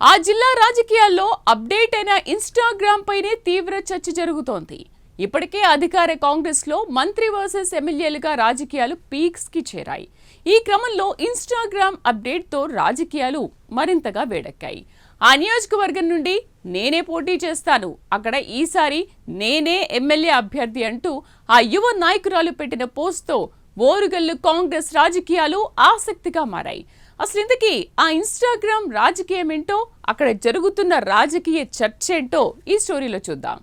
ఆ జిల్లా రాజకీయాల్లో అప్డేట్ అయిన ఇన్స్టాగ్రామ్ పైనే తీవ్ర చర్చ జరుగుతోంది. ఇప్పటికే అధికార కాంగ్రెస్లో మంత్రి వర్సెస్ ఎమ్మెల్యేలుగా రాజకీయాలు పీక్స్కి చేరాయి. ఈ క్రమంలో ఇన్స్టాగ్రామ్ అప్డేట్తో రాజకీయాలు మరింతగా వేడెక్కాయి. ఆ నియోజకవర్గం నుండి నేనే పోటీ చేస్తాను. అక్కడ ఈసారి నేనే ఎమ్మెల్యే అభ్యర్థి అంటూ ఆ యువ నాయకురాలు పెట్టిన పోస్ట్తో ఓరుగల్లు కాంగ్రెస్ రాజకీయాలు ఆసక్తిగా మారాయి. అసలు ఇంతకీ ఆ ఇన్స్టాగ్రామ్ రాజకీయం ఏంటో అక్కడ జరుగుతున్న రాజకీయ చర్చ ఏంటో ఈ స్టోరీలో చూద్దాం.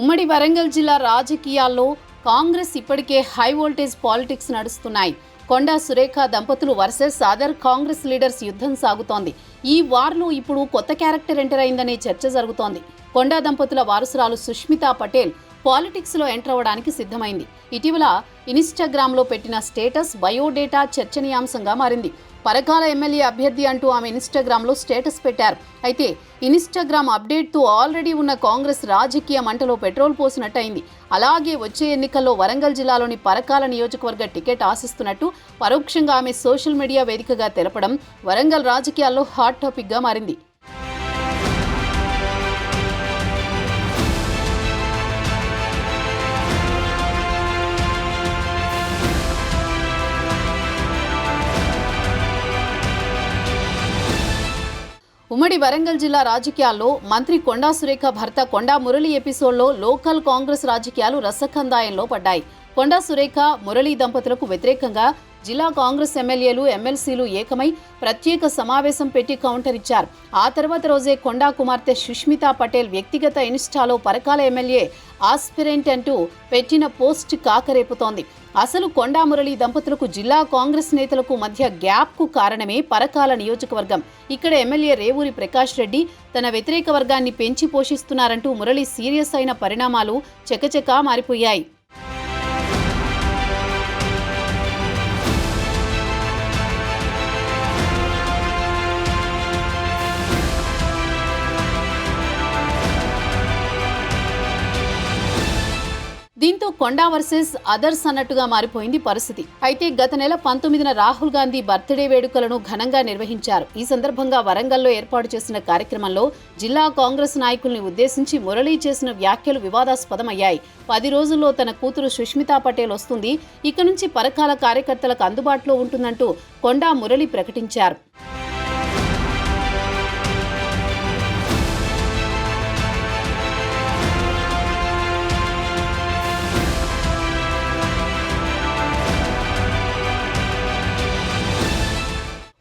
ఉమ్మడి వరంగల్ జిల్లా రాజకీయాల్లో కాంగ్రెస్ ఇప్పటికే హై వోల్టేజ్ పాలిటిక్స్ నడుస్తున్నాయి. కొండా సురేఖ దంపతులు వర్సెస్ అదర్ కాంగ్రెస్ లీడర్స్ యుద్ధం సాగుతోంది. ఈ వార్లో ఇప్పుడు కొత్త క్యారెక్టర్ ఎంటర్ అయిందనే చర్చ జరుగుతోంది. కొండా దంపతుల వారసురాలు సుష్మితా పటేల్ పాలిటిక్స్లో ఎంటర్ అవ్వడానికి సిద్ధమైంది. ఇటీవల ఇన్స్టాగ్రామ్లో పెట్టిన స్టేటస్ బయోడేటా చర్చనీయాంశంగా మారింది. పరకాల ఎమ్మెల్యే అభ్యర్థి అంటూ ఆమె ఇన్స్టాగ్రామ్లో స్టేటస్ పెట్టారు. అయితే ఇన్స్టాగ్రామ్ అప్డేట్తో ఆల్రెడీ ఉన్న కాంగ్రెస్ రాజకీయ మంటలో పెట్రోల్ పోసినట్టయింది. అలాగే వచ్చే ఎన్నికల్లో వరంగల్ జిల్లాలోని పరకాల నియోజకవర్గ టికెట్ ఆశిస్తున్నట్టు పరోక్షంగా ఆమె సోషల్ మీడియా వేదికగా తెలపడం వరంగల్ రాజకీయాల్లో హాట్ టాపిక్గా మారింది. ఉమ్మడి వరంగల్ జిల్లా రాజకీయాల్లో మంత్రి కొండా సురేఖ భర్త కొండా మురళి ఎపిసోడ్లో లోకల్ కాంగ్రెస్ రాజకీయాలు రసకందాయంలో పడ్డాయి. కొండా సురేఖ మురళి దంపతులకు వ్యతిరేకంగా జిల్లా కాంగ్రెస్ ఎమ్మెల్యేలు ఎమ్మెల్సీలు ఏకమై ప్రత్యేక సమావేశం పెట్టి కౌంటర్ ఇచ్చారు. ఆ తర్వాత రోజే కొండా కుమార్తె సుష్మితా పటేల్ వ్యక్తిగత ఇన్స్టాలో పరకాల ఎమ్మెల్యే ఆస్పిరెంట్ అంటూ పెట్టిన పోస్ట్ కాకరేపుతోంది. అసలు కొండామురళి దంపతులకు జిల్లా కాంగ్రెస్ నేతలకు మధ్య గ్యాప్కు కారణమే పరకాల నియోజకవర్గం. ఇక్కడ ఎమ్మెల్యే రేవూరి ప్రకాష్ రెడ్డి తన వ్యతిరేక వర్గాన్ని పెంచి పోషిస్తున్నారంటూ మురళి సీరియస్ అయిన పరిణామాలు చకచకా మారిపోయాయి. దీంతో కొండా వర్సెస్ అదర్స్ అన్నట్టుగా మారిపోయింది పరిస్థితి. అయితే గత నెల పంతొమ్మిదిన రాహుల్ గాంధీ బర్త్డే వేడుకలను ఘనంగా నిర్వహించారు. ఈ సందర్భంగా వరంగల్లో ఏర్పాటు చేసిన కార్యక్రమంలో జిల్లా కాంగ్రెస్ నాయకుల్ని ఉద్దేశించి మురళీ చేసిన వ్యాఖ్యలు వివాదాస్పదమయ్యాయి. పది రోజుల్లో తన కూతురు సుష్మితా పటేల్ వస్తుంది. ఇక నుంచి పరకాల కార్యకర్తలకు అందుబాటులో ఉంటుందంటూ కొండా మురళి ప్రకటించారు.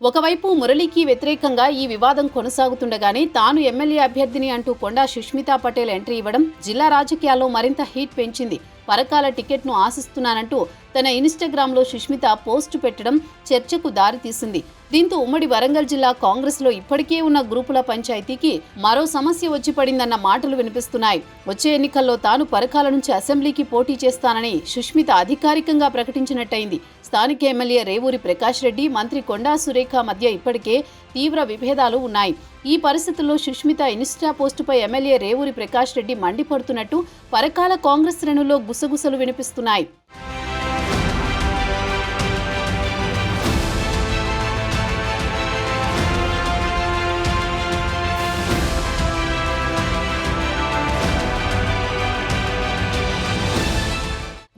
ఒకవైపు మురళికి వ్యతిరేకంగా ఈ వివాదం కొనసాగుతుండగానే తాను ఎమ్మెల్యే అభ్యర్థిని అంటూ కొండా సుష్మితా పటేల్ ఎంట్రీ ఇవ్వడం జిల్లా రాజకీయాల్లో మరింత హీట్ పెంచింది. పరకాల టికెట్ను ఆశిస్తున్నానంటూ తన ఇన్స్టాగ్రామ్లో సుష్మిత పోస్టు పెట్టడం చర్చకు దారితీసింది. దీంతో ఉమ్మడి వరంగల్ జిల్లా కాంగ్రెస్లో ఇప్పటికే ఉన్న గ్రూపుల పంచాయతీకి మరో సమస్య వచ్చి పడిందన్న మాటలు వినిపిస్తున్నాయి. వచ్చే ఎన్నికల్లో తాను పరకాల నుంచి అసెంబ్లీకి పోటీ చేస్తానని సుష్మిత అధికారికంగా ప్రకటించినట్టయింది. స్థానిక ఎమ్మెల్యే రేవూరి ప్రకాష్ రెడ్డి మంత్రి కొండా సురేఖ మధ్య ఇప్పటికే తీవ్ర విభేదాలు ఉన్నాయి. ఈ పరిస్థితుల్లో సుష్మిత ఇన్స్టా పోస్టుపై ఎమ్మెల్యే రేవూరి ప్రకాష్ రెడ్డి మండిపడుతున్నట్టు పరకాల కాంగ్రెస్ శ్రేణుల్లో గుసగుసలు వినిపిస్తున్నాయి.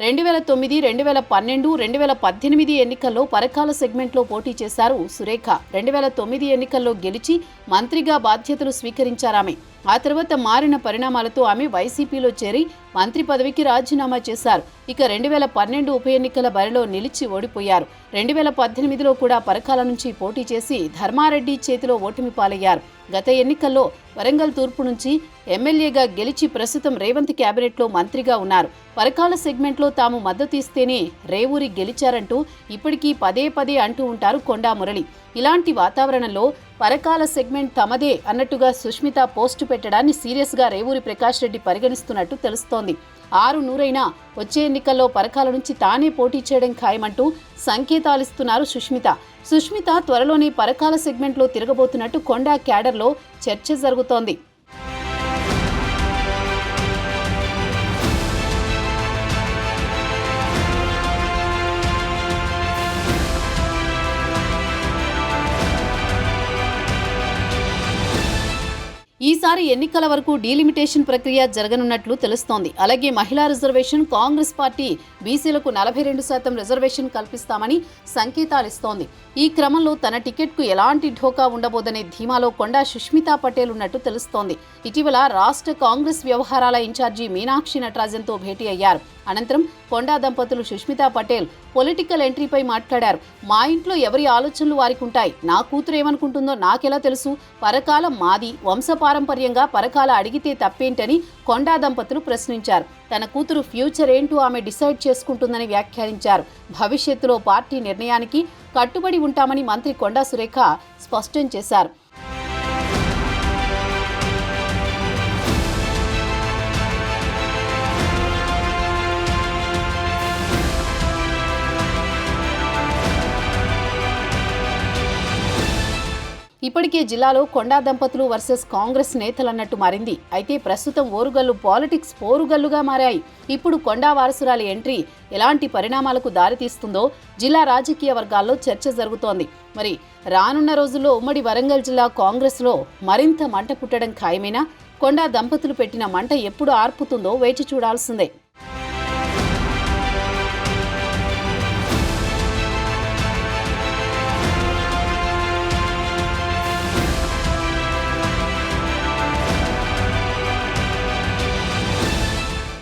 రెండు వేల తొమ్మిది రెండు వేల పన్నెండు రెండు వేల పద్దెనిమిది ఎన్నికల్లో పరకాల సెగ్మెంట్లో పోటీ చేశారు సురేఖ. రెండు వేల తొమ్మిది ఎన్నికల్లో గెలిచి మంత్రిగా బాధ్యతలు స్వీకరించారామె. ఆ తర్వాత మారిన పరిణామాలతో ఆమె వైసీపీలో చేరి మంత్రి పదవికి రాజీనామా చేశారు. ఇక రెండు వేల పన్నెండు ఉప ఎన్నికల బరిలో నిలిచి ఓడిపోయారు. రెండు వేల పద్దెనిమిదిలో కూడా పరకాల నుంచి పోటీ చేసి ధర్మారెడ్డి చేతిలో ఓటమి పాలయ్యారు. గత ఎన్నికల్లో వరంగల్ తూర్పు నుంచి ఎమ్మెల్యేగా గెలిచి ప్రస్తుతం రేవంత్ కేబినెట్లో మంత్రిగా ఉన్నారు. పరకాల సెగ్మెంట్లో తాము మద్దతు ఇస్తేనే రేవూరి గెలిచారంటూ ఇప్పటికీ పదే పదే అంటూ ఉంటారు కొండా మురళి. ఇలాంటి వాతావరణంలో పరకాల సెగ్మెంట్ తమదే అన్నట్టుగా సుష్మిత పోస్టు పెట్టడాన్ని సీరియస్గా రేవూరి ప్రకాష్ రెడ్డి పరిగణిస్తున్నట్టు తెలుస్తోంది. ఆరు నూరైనా వచ్చే ఎన్నికల్లో పరకాల నుంచి తానే పోటీ చేయడం ఖాయమంటూ సంకేతాలిస్తున్నారు సుష్మిత. సుష్మిత త్వరలోనే పరకాల సెగ్మెంట్లో తిరగబోతున్నట్టు కొండా క్యాడర్లో చర్చ జరుగుతోంది. ఈసారి ఎన్నికల వరకు డీలిమిటేషన్ ప్రక్రియ జరగనున్నట్లు తెలుస్తోంది. అలాగే మహిళా రిజర్వేషన్ కాంగ్రెస్ పార్టీ బీసీలకు నలభై రెండు శాతం రిజర్వేషన్ కల్పిస్తామని సంకేతాలిస్తోంది ఈ క్రమంలో తన టికెట్కు ఎలాంటి ఢోకా ఉండబోదనే ధీమాలో కొండా సుష్మితా పటేల్ ఉన్నట్టు తెలుస్తోంది. ఇటీవల రాష్ట్ర కాంగ్రెస్ వ్యవహారాల ఇన్ఛార్జి మీనాక్షి నటరాజన్తో భేటీ అయ్యారు. అనంతరం కొండా దంపతులు సుష్మితా పటేల్ పొలిటికల్ ఎంట్రీపై మాట్లాడారు. మా ఇంట్లో ఎవరి ఆలోచనలు వారికి ఉంటాయి నా కూతురు ఏమనుకుంటుందో నాకెలా తెలుసు? పరకాల మాది వంశపారంపర్య వంశపారంపర్యంగా పరకాల అడిగితే తప్పేంటని కొండా దంపతులు ప్రశ్నించారు. తన కూతురు ఫ్యూచర్ ఏంటో ఆమె డిసైడ్ చేసుకుంటుందని వ్యాఖ్యానించారు. భవిష్యత్తులో పార్టీ నిర్ణయానికి కట్టుబడి ఉంటామని మంత్రి కొండా సురేఖ స్పష్టం చేశారు. ఇప్పటికే జిల్లాలో కొండా దంపతులు వర్సెస్ కాంగ్రెస్ నేతలన్నట్టు మారింది. అయితే ప్రస్తుతం ఓరుగల్లు పాలిటిక్స్ పోరుగల్లుగా మారాయి. ఇప్పుడు కొండా వారసురాలి ఎంట్రీ ఎలాంటి పరిణామాలకు దారితీస్తుందో జిల్లా రాజకీయ వర్గాల్లో చర్చ జరుగుతోంది. మరి రానున్న రోజుల్లో ఉమ్మడి వరంగల్ జిల్లా కాంగ్రెస్లో మరింత మంట పుట్టడం ఖాయమేనా? కొండా దంపతులు పెట్టిన మంట ఎప్పుడు ఆర్పుతుందో వేచి చూడాల్సిందే.